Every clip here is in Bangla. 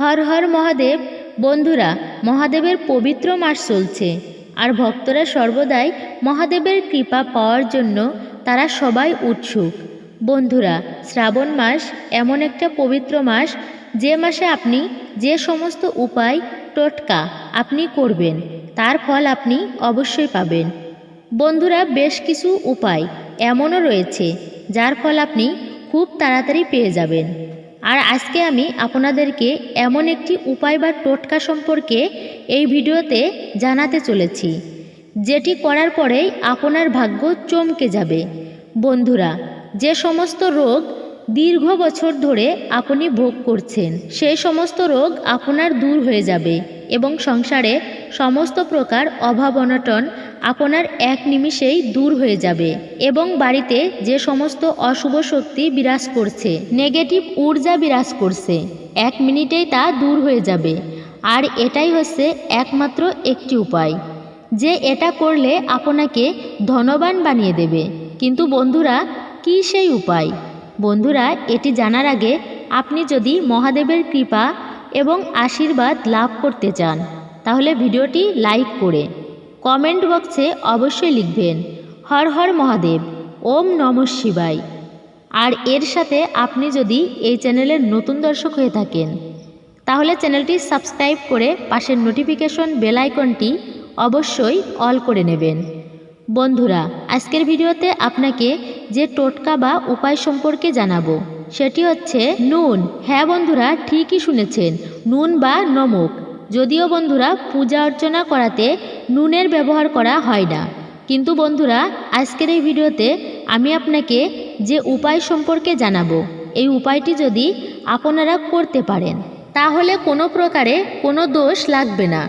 হর হর মহাদেব, বন্ধুরা, মহাদেবের পবিত্র মাস চলছে। আর ভক্তরা সর্বদাই মহাদেবের কৃপা পাওয়ার জন্য তারা সবাই উৎসুক। বন্ধুরা, শ্রাবণ মাস এমন একটা পবিত্র মাস, যে মাসে আপনি যে সমস্ত উপায়, টোটকা আপনি করবেন, তার ফল আপনি অবশ্যই পাবেন। বন্ধুরা, বেশ কিছু উপায় এমনও রয়েছে, যার ফল আপনি খুব তাড়াতাড়ি পেয়ে যাবেন। আর আজকে আমি আপনাদেরকে এমন একটি উপায় বা টোটকা সম্পর্কে এই ভিডিওতে জানাতে চলেছি, যেটি করার পরেই আপনার ভাগ্য চমকে যাবে। বন্ধুরা, যে সমস্ত রোগ দীর্ঘ বছর ধরে আপনি ভোগ করছেন, সেই সমস্ত রোগ আপনার দূর হয়ে যাবে এবং সংসারে সমস্ত প্রকার অভাব অনটন আপনার এক নিমিষেই দূর হয়ে যাবে এবং বাড়িতে যে সমস্ত অশুভ শক্তি বিরাজ করছে, নেগেটিভ ঊর্জা বিরাজ করছে, এক মিনিটেই তা দূর হয়ে যাবে। আর এটাই হচ্ছে একমাত্র একটি উপায়, যে এটা করলে আপনাকে ধনবান বানিয়ে দেবে। কিন্তু বন্ধুরা, কি সেই উপায়? বন্ধুরা, এটি জানার আগে আপনি যদি মহাদেবের কৃপা এবং আশীর্বাদ লাভ করতে চান, তাহলে ভিডিওটি লাইক করে কমেন্ট বক্সে অবশ্যই লিখবেন। হর হর মহাদেব, ওম নম শিবায়। আর এর সাথে আপনি যদি এই চ্যানেলের নতুন দর্শক হয়ে থাকেন, তাহলে চ্যানেলটি সাবস্ক্রাইব করে পাশের নোটিফিকেশন বেল আইকনটি অবশ্যই অল করে নেবেন। বন্ধুরা, আজকের ভিডিওতে আপনাকে যে টোটকা বা উপায় সম্পর্কে জানাব, সেটি হচ্ছে নুন। হ্যাঁ বন্ধুরা, ঠিকই শুনেছেন, নুন বা নমক। যদিও বন্ধুরা পূজা অর্চনা করাতে নুনের ব্যবহার করা হয় না। কিন্তু বন্ধুরা, আজকের এই ভিডিওতে আমি আপনাকে যে উপায় সম্পর্কে জানাব, এই উপায়টি যদি আপনারা করতে পারেন, তাহলে কোনো প্রকারে কোনো দোষ লাগবে না।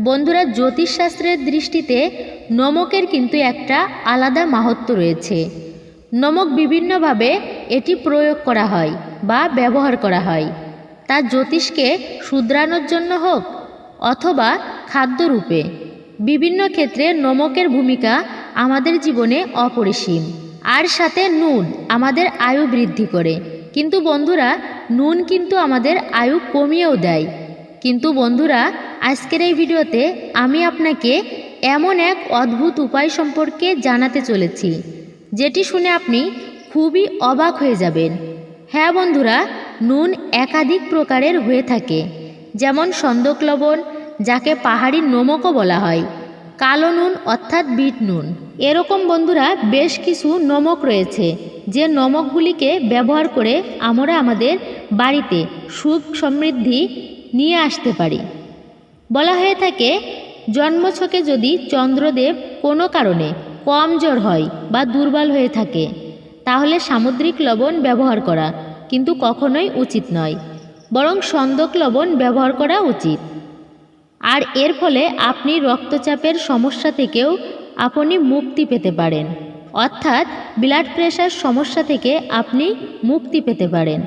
বন্ধুরা, জ্যোতিষশাস্ত্রের দৃষ্টিতে নমকের কিন্তু একটা আলাদা মাহাত্ম রয়েছে। নমক বিভিন্নভাবে এটি প্রয়োগ করা হয় বা ব্যবহার করা হয়। তা জ্যোতিষকে শুধরানোর জন্য হোক অথবা খাদ্যরূপে। বিভিন্ন ক্ষেত্রে নমকের ভূমিকা আমাদের জীবনে অপরিসীম। আর সাথে নুন আমাদের আয়ু বৃদ্ধি করে। কিন্তু বন্ধুরা, নুন কিন্তু আমাদের আয়ু কমিয়েও দেয়। কিন্তু বন্ধুরা, আজকের এই ভিডিওতে আমি আপনাকে এমন এক অদ্ভুত উপায় সম্পর্কে জানাতে চলেছি, যেটি শুনে আপনি খুবই অবাক হয়ে যাবেন। হ্যাঁ বন্ধুরা, নুন একাধিক প্রকারের হয়ে থাকে। যেমন সন্দক লবণ যাকে পাহাড়ি নমকও বলা হয়। কালো নুন অর্থাৎ বিট নুন। এরকম বন্ধুরা বেশ কিছু নমক রয়েছে, যে নমকগুলিকে ব্যবহার করে আমরা আমাদের বাড়িতে সুখ সমৃদ্ধি নিয়ে আসতে পারি। বলা হয়ে থাকে, জন্মছকে যদি চন্দ্রদেব কোনো কারণে কম জ্বর হয় বা দুর্বল হয়ে থাকে, তাহলে সামুদ্রিক লবণ ব্যবহার করা কিন্তু কখনোই উচিত নয়। বরং সন্দক লবণ ব্যবহার করা উচিত। আর এর ফলে আপনি রক্তচাপের সমস্যা থেকেও আপনি মুক্তি পেতে পারেন। অর্থাৎ ব্লাড প্রেশার সমস্যা থেকে আপনি মুক্তি পেতে পারেন।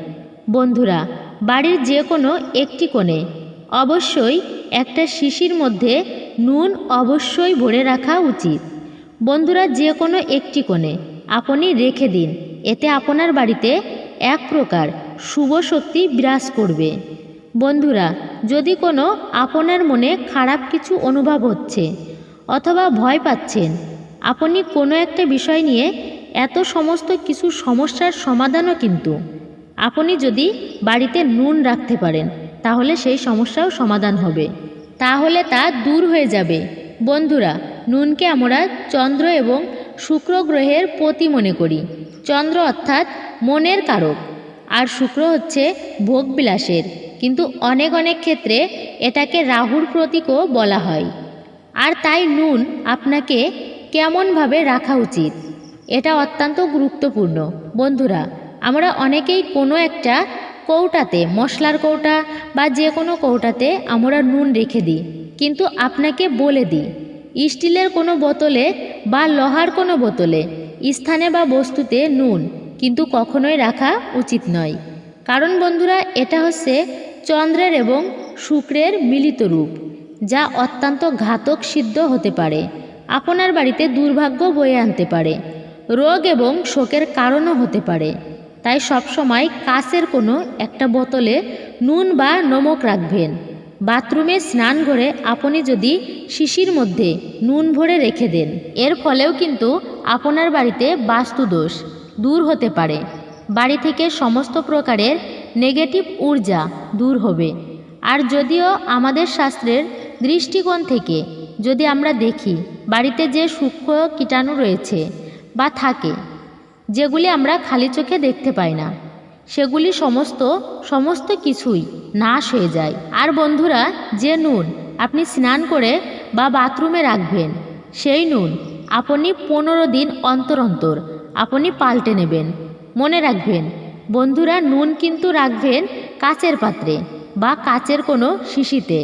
বন্ধুরা, বাড়ির যে কোনো একটি কোণে অবশ্যই একটা শিশির মধ্যে নুন অবশ্যই ভরে রাখা উচিত। বন্ধুরা যে কোনো একটি কোণে আপনি রেখে দিন। এতে আপনার বাড়িতে এক প্রকার শুভ শক্তি বিরাজ করবে। বন্ধুরা, যদি কোনো আপনার মনে খারাপ কিছু অনুভব হচ্ছে অথবা ভয় পাচ্ছেন, আপনি কোনো একটা বিষয় নিয়ে এত সমস্ত কিছু সমস্যার সমাধানও কিন্তু আপনি যদি বাড়িতে নুন রাখতে পারেন, তাহলে সেই সমস্যাও সমাধান হবে। তাহলে তা দূর হয়ে যাবে। বন্ধুরা, নুনকে আমরা চন্দ্র এবং শুক্র গ্রহের পতি মনে করি। চন্দ্র অর্থাৎ মনের কারক। আর শুক্র হচ্ছে ভোগবিলাসের। কিন্তু অনেক অনেক ক্ষেত্রে এটাকে রাহুর প্রতীকও বলা হয়। আর তাই নুন আপনাকে কেমনভাবে রাখা উচিত, এটা অত্যন্ত গুরুত্বপূর্ণ। বন্ধুরা, আমরা অনেকেই কোনো একটা কৌটাতে, মশলার কৌটা বা যে কোনো কৌটাতে আমরা নুন রেখে দিই, কিন্তু আপনাকে বলে দিই, স্টিলের কোনো বোতলে বা লোহার কোনো বোতলে স্থানে বা বস্তুতে নুন কিন্তু কখনোই রাখা উচিত নয়। কারণ বন্ধুরা, এটা হচ্ছে চন্দ্রের এবং শুক্রের মিলিত রূপ, যা অত্যন্ত ঘাতক সিদ্ধ হতে পারে, আপনার বাড়িতে দুর্ভাগ্য বয়ে আনতে পারে, রোগ এবং শোকের কারণও হতে পারে। তাই সবসময় কাচের কোনো একটা বোতলে নুন বা নমক রাখবেন। বাথরুমে স্নান করে আপনি যদি শিশির মধ্যে নুন ভরে রেখে দেন, এর ফলেও কিন্তু আপনার বাড়িতে বাস্তুদোষ দূর হতে পারে। বাড়ি থেকে সমস্ত প্রকারের নেগেটিভ ঊর্জা দূর হবে। আর যদিও আমাদের শাস্ত্রের দৃষ্টিকোণ থেকে যদি আমরা দেখি, বাড়িতে যে সূক্ষ্ম কীটাণু রয়েছে বা থাকে, যেগুলি আমরা খালি চোখে দেখতে পাই না, সেগুলি সমস্ত সমস্ত কিছুই নাশ হয়ে যায়। আর বন্ধুরা, যে নুন আপনি স্নান করে বা বাথরুমে রাখবেন, সেই নুন আপনি পনেরো দিন অন্তর অন্তর আপনি পাল্টে নেবেন। মনে রাখবেন বন্ধুরা, নুন কিন্তু রাখবেন কাচের পাত্রে বা কাচের কোনো শিশিতে।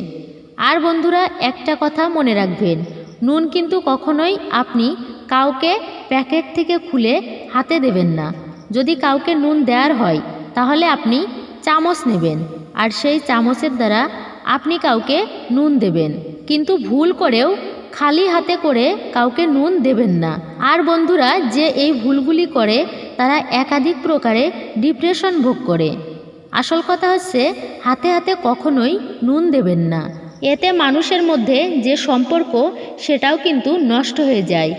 আর বন্ধুরা, একটা কথা মনে রাখবেন, নুন কিন্তু কখনোই আপনি কাউকে প্যাকেট থেকে খুলে হাতে দেবেন না। যদি কাউকে নুন দেওয়ার হয়, তাহলে আপনি চামচ নেবেন আর সেই চামচের দ্বারা আপনি কাউকে নুন দেবেন। কিন্তু ভুল করেও খালি হাতে করে কাউকে নুন দেবেন না। আর বন্ধুরা, যে এই ভুলগুলি করে, তারা একাধিক প্রকারে ডিপ্রেশন ভোগ করে। আসল কথা হচ্ছে, হাতে হাতে কখনোই নুন দেবেন না। এতে মানুষের মধ্যে যে সম্পর্ক, সেটাও কিন্তু নষ্ট হয়ে যায়।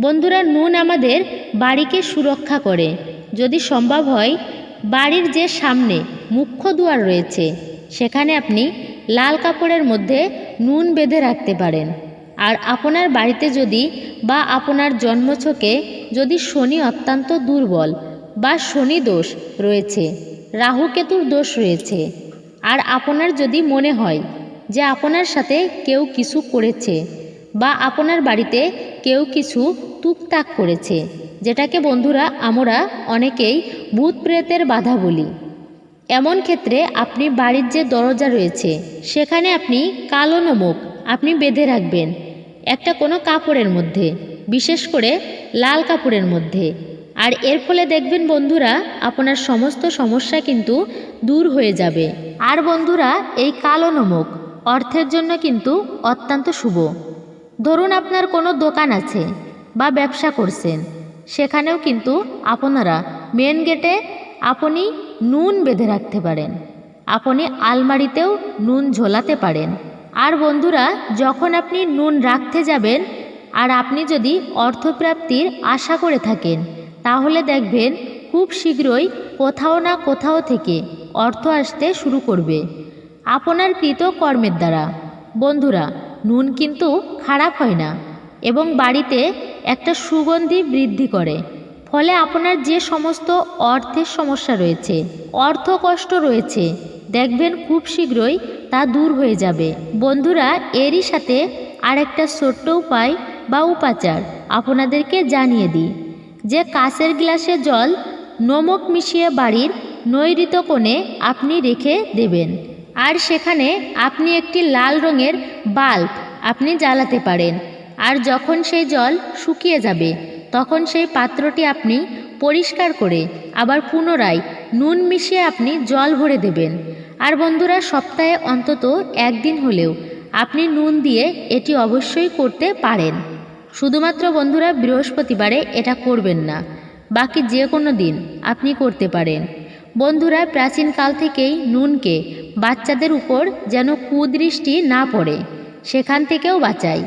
বন্ধুরা, নুন আমাদের বাড়িকে সুরক্ষা করে। যদি সম্ভব হয়, বাড়ির যে সামনে মুখ্য দুয়ার রয়েছে, সেখানে আপনি লাল কাপড়ের মধ্যে নুন বেঁধে রাখতে পারেন। আর আপনার বাড়িতে যদি বা আপনার জন্মছকে যদি শনি অত্যন্ত দুর্বল বা শনি দোষ রয়েছে রাহুকেতুর দোষ রয়েছে, আর আপনার যদি মনে হয় যে আপনার সাথে কেউ কিছু করেছে বা আপনার বাড়িতে কেউ কিছু টুকটাক করেছে, যেটাকে বন্ধুরা আমরা অনেকেই ভূত প্রেতের বাধা বলি। এমন ক্ষেত্রে আপনি বাড়ির যে দরজা রয়েছে, সেখানে আপনি কালো নমক আপনি বেঁধে রাখবেন। একটা কোনো কাপড়ের মধ্যে, বিশেষ করে লাল কাপড়ের মধ্যে। আর এর ফলে দেখবেন বন্ধুরা, আপনার সমস্ত সমস্যা কিন্তু দূর হয়ে যাবে। আর বন্ধুরা, এই কালো নমক অর্থের জন্য কিন্তু অত্যন্ত শুভ। ধরুন আপনার কোনো দোকান আছে বা ব্যবসা করছেন, সেখানেও কিন্তু আপনারা মেন গেটে আপনি নুন বেঁধে রাখতে পারেন। আপনি আলমারিতেও নুন ঝোলাতে পারেন। আর বন্ধুরা, যখন আপনি নুন রাখতে যাবেন আর আপনি যদি অর্থপ্রাপ্তির আশা করে থাকেন, তাহলে দেখবেন খুব শীঘ্রই কোথাও না কোথাও থেকে অর্থ আসতে শুরু করবে। আপনার কৃত কর্মের দ্বারা। বন্ধুরা, নুন কিন্তু খারাপ হয় না এবং বাড়িতে একটা সুগন্ধি বৃদ্ধি করে। ফলে আপনার যে সমস্ত অর্থের সমস্যা রয়েছে অর্থ কষ্ট রয়েছে, দেখবেন খুব শীঘ্রই তা দূর হয়ে যাবে। বন্ধুরা, এরই সাথে আরেকটা ছোট্ট উপায় বা উপাচার আপনাদেরকে জানিয়ে দিই। যে কাঁচের গ্লাসে জল নমক মিশিয়ে বাড়ির নৈরিত কোণে আপনি রেখে দেবেন। আর সেখানে আপনি একটি লাল রঙের বাল্ব আপনি জ্বালাতে পারেন। আর যখন সেই জল শুকিয়ে যাবে, তখন সেই পাত্রটি আপনি পরিষ্কার করে আবার পুনরায় নুন মিশিয়ে আপনি জল ভরে দেবেন। আর বন্ধুরা, সপ্তাহে অন্তত একদিন হলেও আপনি নুন দিয়ে এটি অবশ্যই করতে পারেন। শুধুমাত্র বন্ধুরা, বৃহস্পতিবারে এটা করবেন না। বাকি যে কোনো দিন আপনি করতে পারেন। বন্ধুরা প্রাচীনকাল থেকেই নুনকে বাচ্চাদের উপর যেন কুদৃষ্টি না পড়ে, সেখান থেকেও বাঁচাই।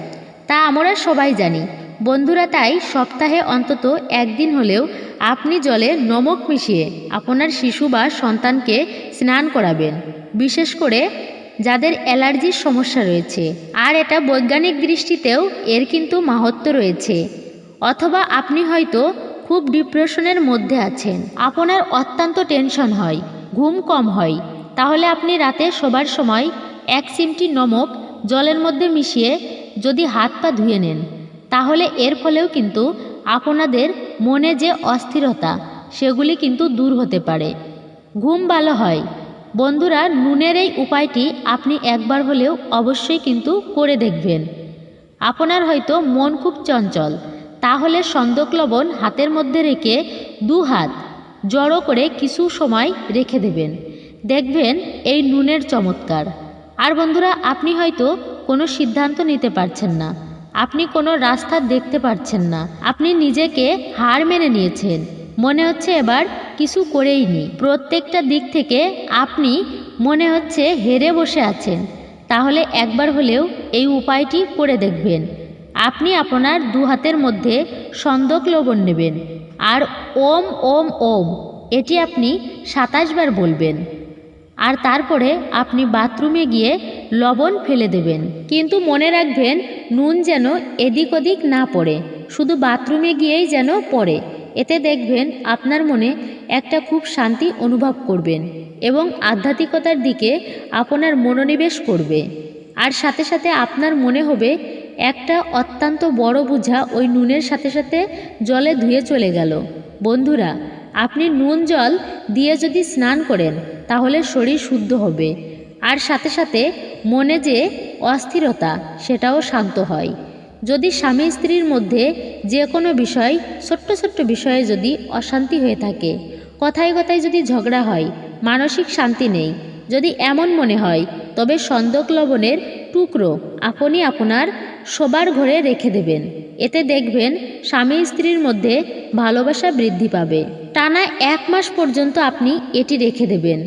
তা আমরা সবাই জানি। বন্ধুরা, তাই সপ্তাহে অন্তত একদিন হলেও আপনি জলে নমক মিশিয়ে আপনার শিশু বা সন্তানকে স্নান করাবেন, বিশেষ করে যাদের অ্যালার্জির সমস্যা রয়েছে। আর এটা বৈজ্ঞানিক দৃষ্টিতেও এর কিন্তু মাহাত্ম রয়েছে। অথবা আপনি হয়তো খুব ডিপ্রেশনের মধ্যে আছেন। আপনার অত্যন্ত টেনশন হয়, ঘুম কম হয়। তাহলে আপনি রাতে শোবার সময় এক চিমটি নমক জলের মধ্যে মিশিয়ে যদি হাত পা ধুয়ে নেন, তাহলে এর ফলেও কিন্তু আপনাদের মনে যে অস্থিরতা, সেগুলি কিন্তু দূর হতে পারে। ঘুম ভালো হয়। বন্ধুরা, নুনের এই উপায়টি আপনি একবার হলেও অবশ্যই কিন্তু করে দেখবেন। আপনার হয়তো মন খুব চঞ্চল, তাহলে সন্দক লবণ হাতের মধ্যে রেখে দু হাত জড়ো করে কিছু সময় রেখে দেবেন। দেখবেন এই নুনের চমৎকার। আর বন্ধুরা, আপনি হয়তো কোনো সিদ্ধান্ত নিতে পারছেন না। আপনি কোনো রাস্তা দেখতে পারছেন না। আপনি নিজেকে হার মেনে নিয়েছেন। মনে হচ্ছে এবার কিছু করেই নি। প্রত্যেকটা দিক থেকে আপনি মনে হচ্ছে হেরে বসে আছেন। তাহলে একবার হলেও এই উপায়টি করে দেখবেন। আপনি আপনার দু হাতের মধ্যে সন্দক লবণ নেবেন। আর ওম ওম ওম, এটি আপনি সাতাশ বার বলবেন। আর তারপরে আপনি বাথরুমে গিয়ে লবণ ফেলে দেবেন। কিন্তু মনে রাখবেন, নুন যেন এদিক ওদিক না পড়ে, শুধু বাথরুমে গিয়েই যেন পড়ে। এতে দেখবেন আপনার মনে একটা খুব শান্তি অনুভব করবেন এবং আধ্যাত্মিকতার দিকে আপনার মনোনিবেশ করবে। আর সাথে সাথে আপনার মনে হবে, একটা অত্যন্ত বড় বোঝা ওই নুনের সাথে সাথে জলে ধুয়ে চলে গেল। বন্ধুরা, আপনি নুন জল দিয়ে যদি স্নান করেন তাহলে শরীর শুদ্ধ হবে। আর সাথে সাথে মনে যে অস্থিরতা, সেটাও শান্ত হয়। যদি স্বামী স্ত্রীর মধ্যে যে কোনো বিষয়, ছোট্ট ছোট্ট বিষয়ে যদি অশান্তি হয়ে থাকে, কথায় কথায় যদি ঝগড়া হয়, মানসিক শান্তি নেই, যদি এমন মনে হয়, তবে সন্দক লবণের টুকরো আপনি আপনার শোবার ঘরে রেখে দেবেন। এতে দেখবেন স্বামী স্ত্রীর মধ্যে ভালোবাসা বৃদ্ধি পাবে। টানা এক মাস পর্যন্ত আপনি এটি রেখে দেবেন।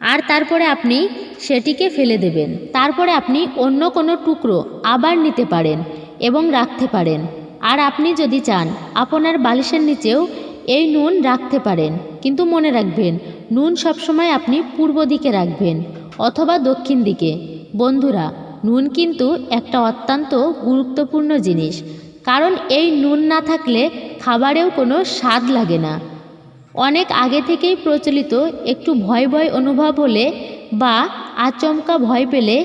আর তারপরে আপনি সেটিকে ফেলে দেবেন। তারপরে আপনি অন্য কোনো টুকরো আবার নিতে পারেন এবং রাখতে পারেন। আর আপনি যদি চান, আপনার বালিশের নিচেও এই নুন রাখতে পারেন। কিন্তু মনে রাখবেন, নুন সবসময় আপনি পূর্ব দিকে রাখবেন অথবা দক্ষিণ দিকে। বন্ধুরা নুন কিন্তু একটা অত্যন্ত গুরুত্বপূর্ণ জিনিস, কারণ এই নুন না থাকলে খাবারেও কোনো স্বাদ লাগে না। অনেক আগে থেকেই প্রচলিত একটু ভয় ভয় অনুভব হলে বা আচমকা ভয় পেলে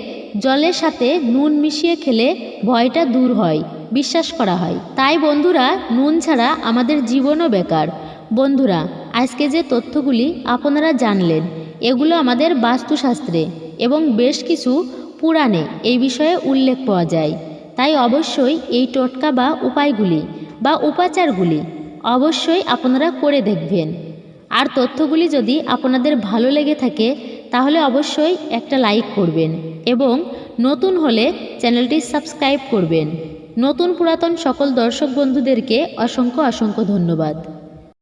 জলের সাথে নুন মিশিয়ে খেলে ভয়টা দূর হয়, বিশ্বাস করা হয়। তাই বন্ধুরা, নুন ছাড়া আমাদের জীবনও বেকার। বন্ধুরা, আজকে যে তথ্যগুলি আপনারা জানলেন, এগুলো আমাদের বাস্তুশাস্ত্রে এবং বেশ কিছু পুরাণে এই বিষয়ে উল্লেখ পাওয়া যায়। তাই অবশ্যই এই টোটকা বা উপায়গুলি বা উপাচারগুলি অবশ্যই আপনারা করে দেখবেন। আর তথ্যগুলি যদি আপনাদের ভালো লেগে থাকে, তাহলে অবশ্যই একটা লাইক করবেন এবং নতুন হলে চ্যানেলটি সাবস্ক্রাইব করবেন। নতুন পুরাতন সকল দর্শক বন্ধুদেরকে অসংখ্য অসংখ্য ধন্যবাদ।